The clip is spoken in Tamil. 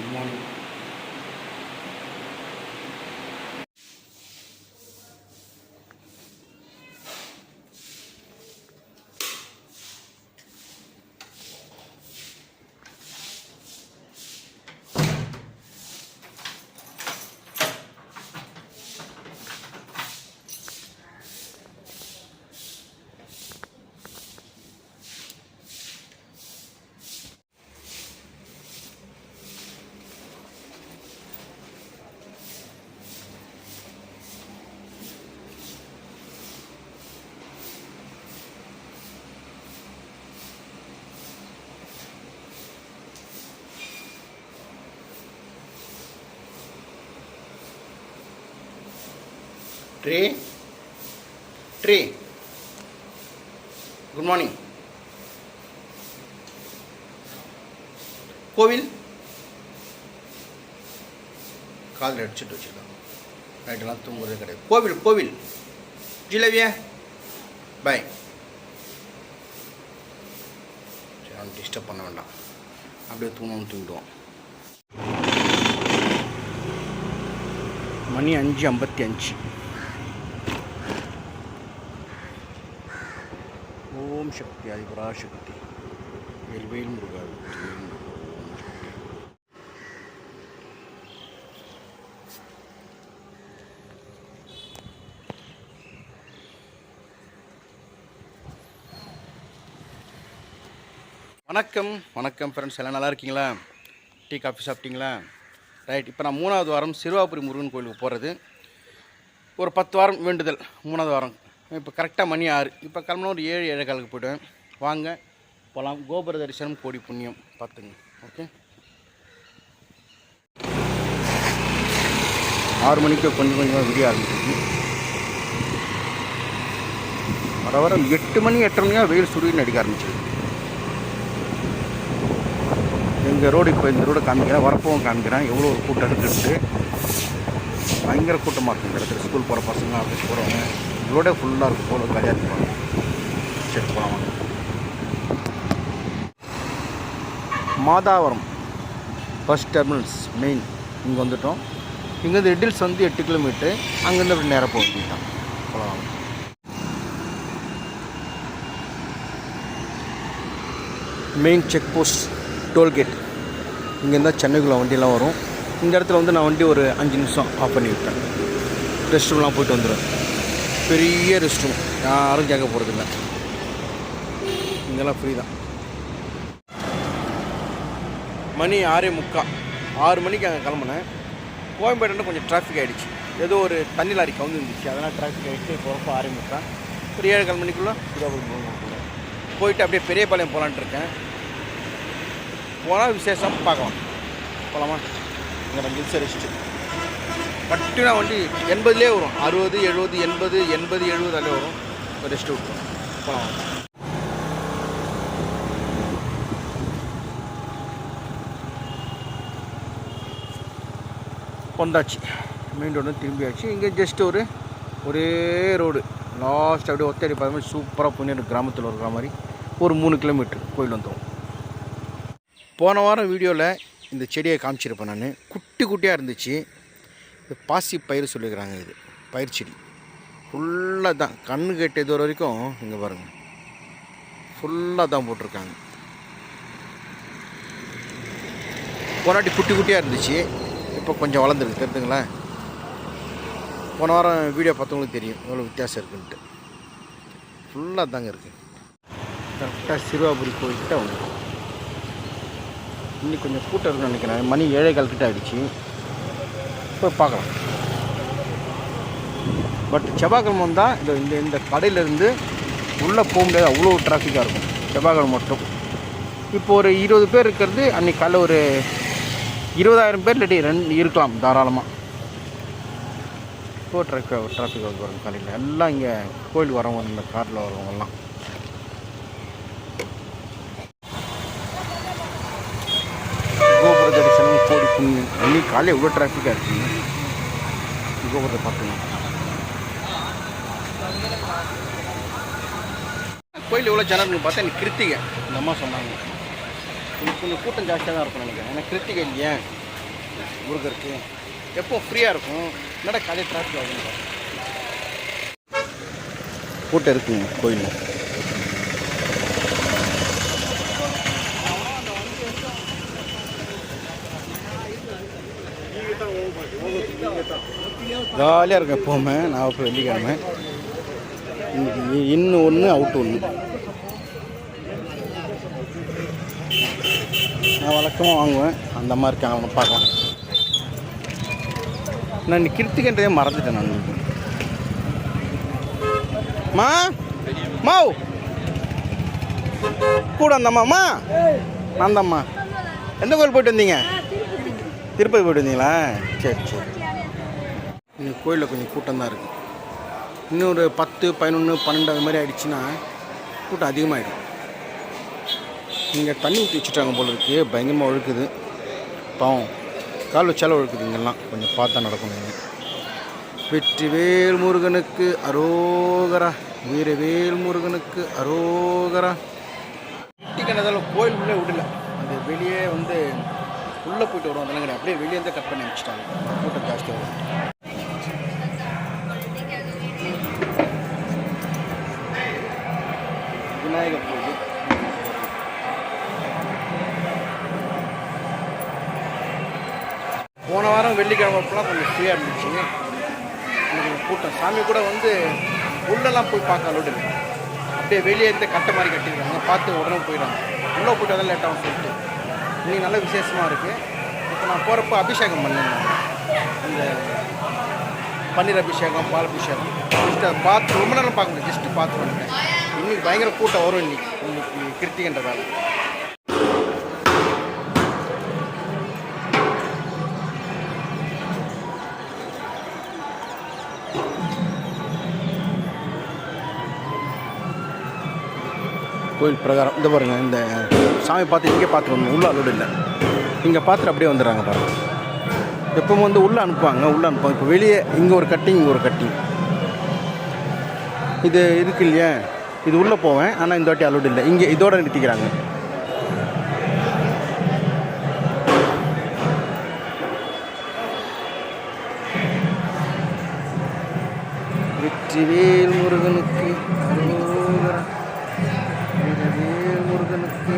குட் மார்னிங் ட்ரே ட்ரே குட் மார்னிங் கோவில். காதில் அடிச்சுட்டு வச்சுருக்காங்க நைட்டெல்லாம் தூங்குறது கிடையாது. கோவில் கோவில். ஜிலேபியா. பாய் அவன் டிஸ்டர்ப் பண்ண வேண்டாம். அப்படியே தூங்கணும்னு தூங்கிடுவோம் மணி அஞ்சு ஐம்பத்தி அஞ்சு. ஓம் சக்தி அதிபரா சக்தி வெல்வேல் முருகா வணக்கம் வணக்கம் ஃப்ரெண்ட்ஸ் எல்லாம் நல்லா இருக்கீங்களா டீ காஃபி சாப்பிட்டீங்களா ரைட் இப்போ நான் மூணாவது வாரம் சிறுவாபுரி முருகன் கோயிலுக்கு போகிறது ஒரு பத்து வாரம் வேண்டுதல் மூணாவது வாரம் இப்போ கரெக்டாக மணி ஆறு. இப்போ கிளம்புனா ஒரு ஏழு ஏழு காலுக்கு போய்டுவேன். வாங்க போகலாம் கோபுர தரிசனம் கோடி புண்ணியம். பார்த்துங்க. ஓகே? ஆறு மணிக்கு கொஞ்சம் கொஞ்சமாக விடிய ஆரம்பிச்சிருக்கு வர வர எட்டு மணி எட்டரை மணியாக வெயில் சுடுன்னு அடிக்க ஆரம்பிச்சிருக்கு. எங்கள் ரோடு இப்போ இந்த ரோடு காமிக்கிறேன். வரப்பவும் காமிக்கிறேன். எவ்வளோ ஒரு கூட்டம் இருக்குன்ட்டு பயங்கர கூட்டமாக இருக்குது இந்த இடத்துல. ஸ்கூல் போகிற பசங்க ஆஃபீஸ் போகிறவங்க ரோடே ஃபுல்லாக இருக்கும். போல கதையாக இருப்பாங்க சரி போகலாம் மாதாவரம் பஸ் டெர்மினல்ஸ் மெயின் இங்கே வந்துட்டோம். இங்கேருந்து ரெட்டில்ஸ் வந்து எட்டு கிலோமீட்டரு அங்கேருந்து அப்படி நேராக போகிட்டான் போகலாம் main check post toll gate இங்கேருந்தா சென்னைக்குள்ளே வண்டியெல்லாம் வரும். இந்த இடத்துல வந்து நான் வண்டி ஒரு அஞ்சு நிமிஷம் ஆஃப் பண்ணி விட்டேன் ரெஸ்ட் ரூம்லாம் போயிட்டு வந்துடுவேன் பெரிய ரெஸ்ட் ரூம் யாரும் கேட்க போகிறதில்ல இங்கெல்லாம் ஃப்ரீ தான். மணி ஆறே முக்கால் ஆறு மணிக்கு அங்கே கிளம்புனேன். கோயம்பேடுனா கொஞ்சம் டிராஃபிக் ஆகிடுச்சு ஏதோ ஒரு தண்ணி லாரி கவுந்து இருந்துச்சு. அதனால் டிராஃபிக் ஆகிடுச்சு போகிறப்ப ஆறே முக்கால் ஒரு ஏழு கால் மணிக்குள்ளே சிதாபுரம் போயிட்டு அப்படியே பெரியபாளையம் போகலான்ட்டு இருக்கேன். போனால் விசேஷம் பார்க்கலாம். போகலாமா இங்கே நம்ம ஹில்ஸ் ரெஸ்ட்டு கட்டினா வண்டி எண்பதுலேயே வரும். அறுபது எழுபது எண்பது எண்பது எழுபது அதில் வரும் ரெஸ்ட் விட்டுரும். போகலாம் வந்தாச்சு மெயின் ரோடு திரும்பியாச்சு. இங்கே ஜஸ்ட் ஒரு ஒரே ரோடு லாஸ்ட் அப்படியே ஒத்தடி பார்த்த மாதிரி சூப்பராக புண்ணிய கிராமத்தில் இருக்கிற மாதிரி. ஒரு மூணு கிலோமீட்டர் கோயில் வந்தோம். போன வாரம் வீடியோவில் இந்த செடியை காமிச்சிருப்பேன் நான். குட்டி குட்டியாக இருந்துச்சு. இது பாசி பயிர் சொல்லிக்கிறாங்க இது. பயிர் செடி. ஃபுல்லாக தான். கண்ணு கெட்ட இது வரைக்கும் இங்கே பாருங்கள் ஃபுல்லாக தான் போட்டிருக்காங்க. போராட்டி குட்டி குட்டியாக இருந்துச்சு. இப்போ கொஞ்சம் வளர்ந்துருக்கு. தெரிஞ்சுங்களா? போன வாரம் வீடியோ பார்த்தவங்களுக்கு தெரியும். எவ்வளோ வித்தியாசம் இருக்குன்ட்டு. ஃபுல்லாக தாங்க இருக்குது கரெக்டாக சிறுவாபுரி கோயில்கிட்ட வந்து. இன்னைக்கு கொஞ்சம் கூட்டம் இருக்குன்னு நினைக்கிறேன். மணி ஏழை கால்கிட்ட ஆகிடுச்சு போய் பார்க்கலாம். பட் செவ்வாய்க்கிழமை வந்தால் இந்த இந்த இந்த கடையிலேருந்து உள்ளே போக முடியாது. அவ்வளோ டிராஃபிக்காக இருக்கும். செவ்வாய்க்கிழமை மட்டும். இப்போ ஒரு இருபது பேர் இருக்கிறது அன்றைக்கி காலைல ஒரு இருபதாயிரம் பேர் இல்லாட்டி ரெண்டு இருக்கலாம் தாராளமாக இப்போ ட்ராஃபிக் ட்ராஃபிக் வரும் பாருங்க காலையில். எல்லாம் இங்கே கோயில் வரவங்க இந்த காரில் வரவங்கெல்லாம் கோபுர தரிசனம் காலையில் எவ்வளோ டிராஃபிக்காக இருக்குங்க? கோபுரத்தை பார்த்துங்க. கோயில் எவ்வளோ ஜனம்னு பார்த்தா எனக்கு கிருத்திகை. இந்த அம்மா சொன்னாங்க. இன்னைக்கு கொஞ்சம் கூட்டம் ஜாஸ்தியாக தான் இருக்கும் நினைக்கிறேன். ஏன்னா கிருத்திகை இல்லையா. முருகருக்கு. எப்போ ஃப்ரீயாக இருக்கும்? என்னடா காலையில் டிராஃபிக் ஆகுதுன்னு கூட்டம் இருக்குங்க கோயில் ஜாலியாக இருக்கும் எப்போவுமே நான் இப்போ வெள்ளிக்கிழமை. இன்னைக்கு இன்னும் ஒன்று அவுட் ஒன்று நான் வழக்கமாக வாங்குவேன். அந்த மாதிரி இருக்கான் அவனை பார்க்கலாம். நான் இன்னைக்கு கிருத்திகன்றதே மறந்துட்டேன் நான். மா! மாவ் கூட அந்தம்மாம்மா நான் தாம்மா எந்த கோயில் போயிட்டு வந்தீங்க? திருப்பதி போயிட்டு வந்தீங்களா? சரி சரி. கோயிலில் கொஞ்சம் கூட்டம் தான் இருக்குது இன்னும் ஒரு பத்து பதினொன்று பன்னெண்டு அது மாதிரி ஆகிடுச்சின்னா கூட்டம் அதிகமாகிடும் இங்கே தண்ணி ஊற்றி வச்சுட்டாங்க போல இருக்குது பயங்கரமாக ஒழுக்குது. பாவம். கால் வச்சாலும் ஒழுக்குது இங்கெல்லாம். கொஞ்சம் பார்த்தா நடக்கும் நீங்கள் வெற்றிவேல் முருகனுக்கு அரோகரா. வீரவேல் முருகனுக்கு அரோகரா. டிக்கெட் கோயில் உள்ளே விடல. அது வெளியே வந்து உள்ளே போயிட்டு வருவோம். அதெல்லாம் கிடையாது. அப்படியே வெளியே இருந்து கட் பண்ணி வச்சுட்டாங்க கூட்டம் ஜாஸ்தியாக வரும் விநாயகர் பூஜை. போன வாரம் வெள்ளிக்கிழமை அப்பெல்லாம் கொஞ்சம் ஃப்ரீயாக இருந்துச்சு. இன்னைக்கு கூட்டம். சாமி கூட வந்து உள்ளெல்லாம் போய் பார்க்க அலோடு இல்லை. அப்படியே வெளியே இருந்து கட்டை மாதிரி கட்டியிருக்காங்க. பார்த்து உடனே போயிடுறாங்க. உள்ளே போய்ட்டு தான் லேட்டாகும் சொல்லிட்டு. இன்னைக்கு நல்ல விசேஷமாக இருக்குது இப்போ நான் போகிறப்ப அபிஷேகம் பண்ணிருந்தேன் இந்த பன்னீர் அபிஷேகம் பால் அபிஷேகம். ஜஸ்ட் அதை பார்த்து ரொம்ப நேரம் பார்க்க முடியும் ஜஸ்ட்டு பார்த்து வந்துட்டேன் இன்னைக்கு பயங்கர கூட்டம் வரும் இன்னைக்கு. இன்னைக்கு கிருத்திகன்றதால. கோயில் பிரகாரம். இந்த பாருங்க இந்த சாமி பார்த்து இங்கே பார்த்து வரணும் உள்ள அலோடு இல்லை. இங்கே பார்த்துட்டு அப்படியே வந்துடுறாங்க பாருங்க. எப்பவும் வந்து உள்ளே அனுப்புவாங்க உள்ளே அனுப்புவாங்க. இப்போ வெளியே இங்கே ஒரு கட்டிங் இங்கே ஒரு கட்டிங். இது இருக்கு இல்லையா. இது உள்ளே போவேன் ஆனால் இந்த வாட்டி அலோடு இல்லை. இங்கே இதோட நிறுத்திக்கிறாங்க. வெற்றிவேல் முருகனுக்கு வேல் முருகனுக்கு.